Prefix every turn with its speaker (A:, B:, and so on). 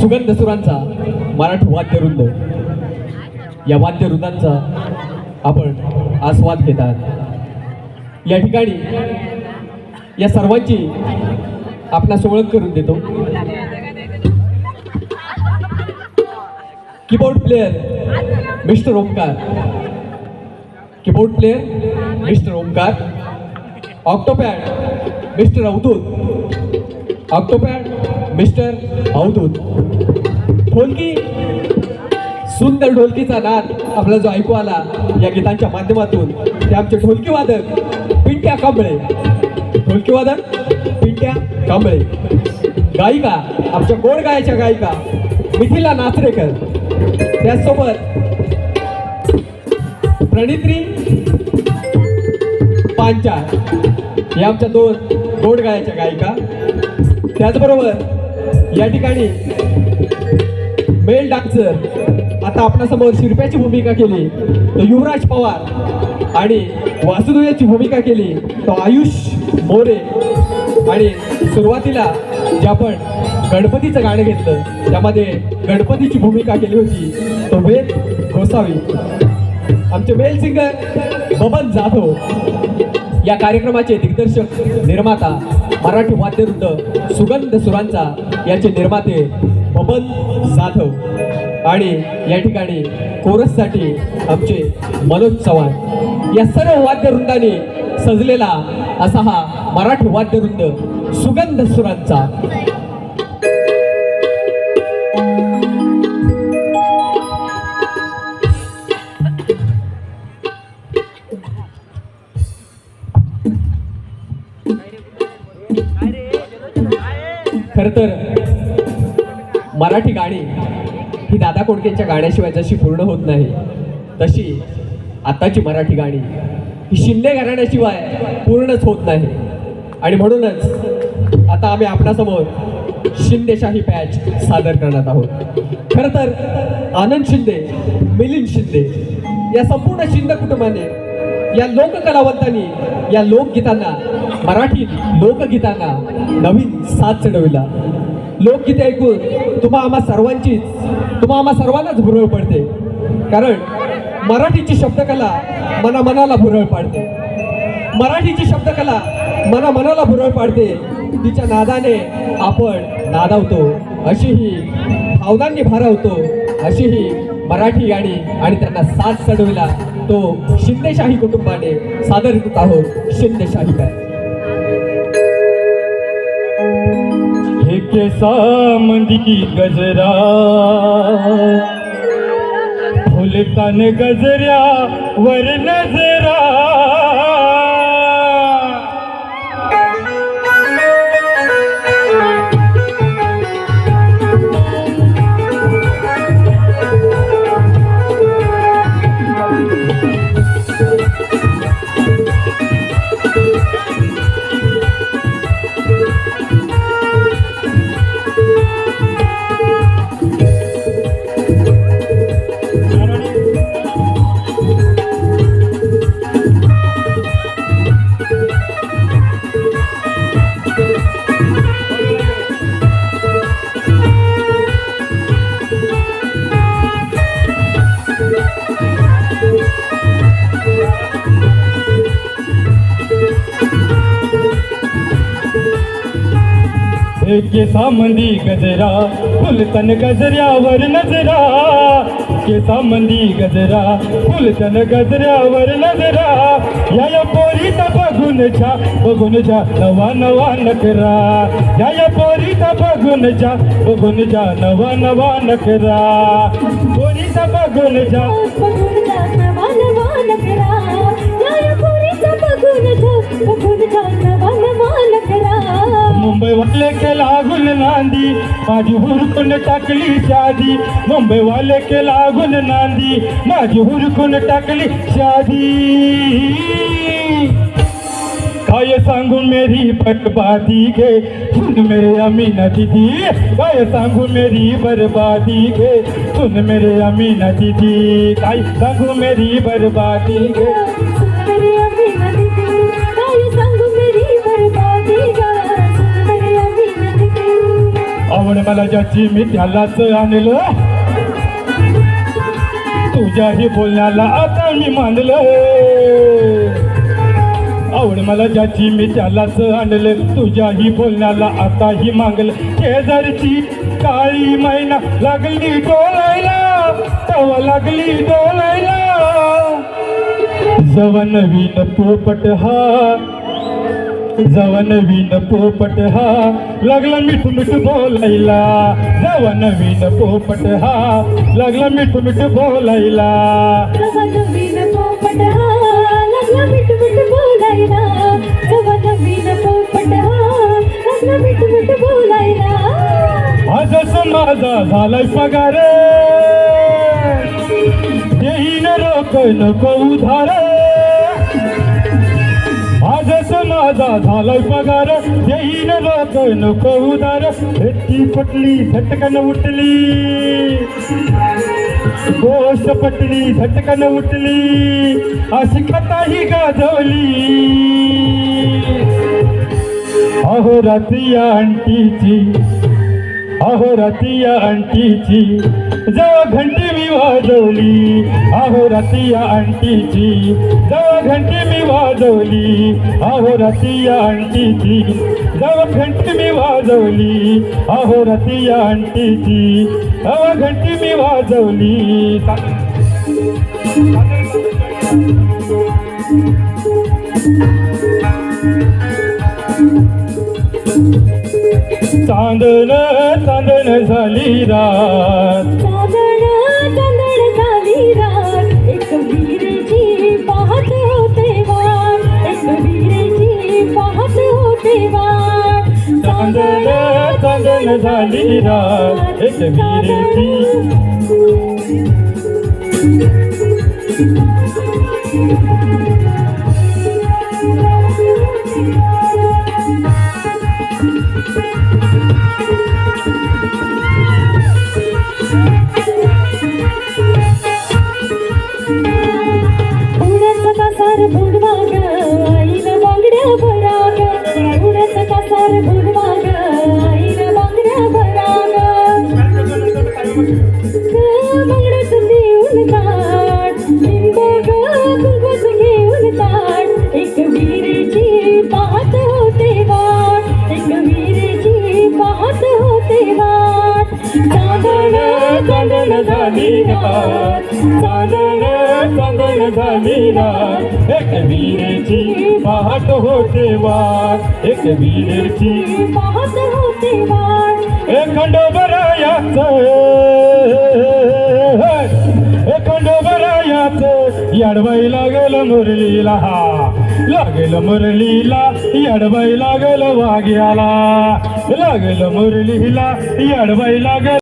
A: सुगंध सुरांचा मराठी वाद्यवृंद. या वाद्यवृंदांचा आपण आस्वाद घेतात. या ठिकाणी या सर्वांची आपणास ओळख करून देतो. Keyboard player mister Omkar keyboard player mister Omkar octopad mister Avadhoot octopad mister Avadhoot. ढोलकी सुंदर ढोलकीचा नाद आपला जो ऐकू आला या गीतांच्या माध्यमातून. ते आमचे ढोलकी वादक पिंट्या कांबळे. ढोलकी वादक पिंट्या कांबळे. गायिका आमच्या गोड गायच्या गायिका मिथिला नाचरेकर. त्याचसोबत प्रणित्री पांचाळ. या आमच्या दोन गोड गायच्या गायिका. त्याचबरोबर या ठिकाणी मेल डान्सर आता आपल्यासमोर शिरप्याची भूमिका केली तर युवराज पवार आणि वासुदेवाची भूमिका केली तो आयुष मोरे आणि सुरुवातीला जे आपण गणपतीचं गाणं घेतलं त्यामध्ये गणपतीची भूमिका केली होती तो वेद गोसावी. आमचे मेल सिंगर बबन जाधव. या कार्यक्रमाचे दिग्दर्शक निर्माता मराठी वाद्यवृंद सुगंध सुरांचा याचे निर्माते बबन जाधव. आणि या ठिकाणी कोरससाठी आमचे मनोज चव्हाण. या सर्व वाद्यवृंदाने सजलेला असा हा मराठी वाद्यवृंद सुगंध सुरांचा. खरं तर मराठी गाणी ही दादा कोडकेंच्या गाण्याशिवाय जशी पूर्ण होत नाही तशी आताची मराठी गाणी ही शिंदे घराण्याशिवाय पूर्णच होत नाही. आणि म्हणूनच आता आम्ही आपणासमोर शिंदेशाही पॅच सादर करणार आहोत. खरं तर आनंद शिंदे मिलिंद शिंदे या संपूर्ण शिंदे कुटुंबाने या लोककलावंतांनी या लोकगीतांना मराठी लोकगीतांना नवीन साथ चढविला. लोकगीते ऐकून तुम्हा आम्हा सर्वांचीच तुम्हा आम्हा सर्वांनाच भुरळ पडते. कारण मराठीची शब्दकला मना मनाला भुरळ पाडते. मराठीची शब्दकला मना मनाला भुरळ पाडते. तिच्या नादाने आपण नादावतो. अशी ही भावनांनी भारावतो. अशी ही मराठी गाणी आणि त्यांना साथ चढविला. तो शिंदेशाही कुटुंबाने सादर करत आहोत. शिंदेशाही गाणी
B: के केसा मंदी गजरा. फुलतान गजऱ्या वर नजरा. हे केसा मंदी गजरा फुलतन गजऱ्यावर नजरा। केसा मंदी गजरा फुलतन गजऱ्यावर नजरा। या या पोरीचा बघून जा बघून जा नवा नवा नकरा या या पोरीचा बघून जा बघून जा नवा नवा नकरा पोरीचा बघून जा
C: बघून जा। नवा नवा नकरा या या पोरीचा बघून जा बघून जा नवा नवा नकरा
B: मुंबई वाले के लागुन नांदी. माझी हुरकून टाकली शादी. मुंबई वाले के लागुन नांदी. माझी हुरकून टाकली शादी. काय सांगू मेरी बर्बादी घे सुन मेरे अमीना दीदी. काय सांगू मेरी बर्बादी घे सुन मेरे अमीना दीदी. काय सांगू मेरी बर्बादी घे ज्याची मी त्यालाच आणलं. तुझ्याही बोलण्याला आता मी मानलं. आवड मला ज्याची मी त्यालाच आणलं तुझ्याही बोलण्याला आताही मागलं. शेजारची काळी मैना लागली डोलायला तवा लागली डोलायला. जवन नवीन पोपट हा जवा नवीन पोपट हा. लागला मिठ मिठ बोलायला. जवा नवीन पोपट हा. लागला मिठ मिठ बोलायला.
C: जवा नवीन पोपट हा. लागला मिठ मिठ बोलायला. जवा नवीन पोपट हा. लागला मिठ मिठ बोलायला.
B: आज माझा झालाय पगार. देईन रोक नको उधार. माझा झालाय पगार. येईन रोक नको उदार भेटी पटली झटकन उठली. गोष्ट पटली झटकन उठली. अशी कथाही गाजवली. अहो रात्री आंटीची अंटीची अहो रात्रिया अंटीची जेव्हा घंटी मी वाजवली. अहो या अंटीची जेव्हा घंटी मी वाजवली. अहो या अंटीची जेव्हा घंटी मी वाजवली. अहो या अंटीची जेव्हा घंटी मी वाजवली. चांदण चांदण झाली रात.
C: चांदण चांदण झाली रात. एक वीरजी पाहत होते वाट. एक वीरजी पाहत होते वाट.
B: चांदण चांदण झाली रात. एक वीरेची
C: चांदण
B: झाली रात चांदण चांदण झाली एक वीरेची पाहत होते वाट एक वीरेची
C: पाहत होते वाट
B: एक खंडोबरायाच. एक खंडोबरायाच. याडवाई लागल मुरलीला. हा लागेल मुरलीला याडवाई लागल वाग्याला लागल मुरलीला याडवाई लागल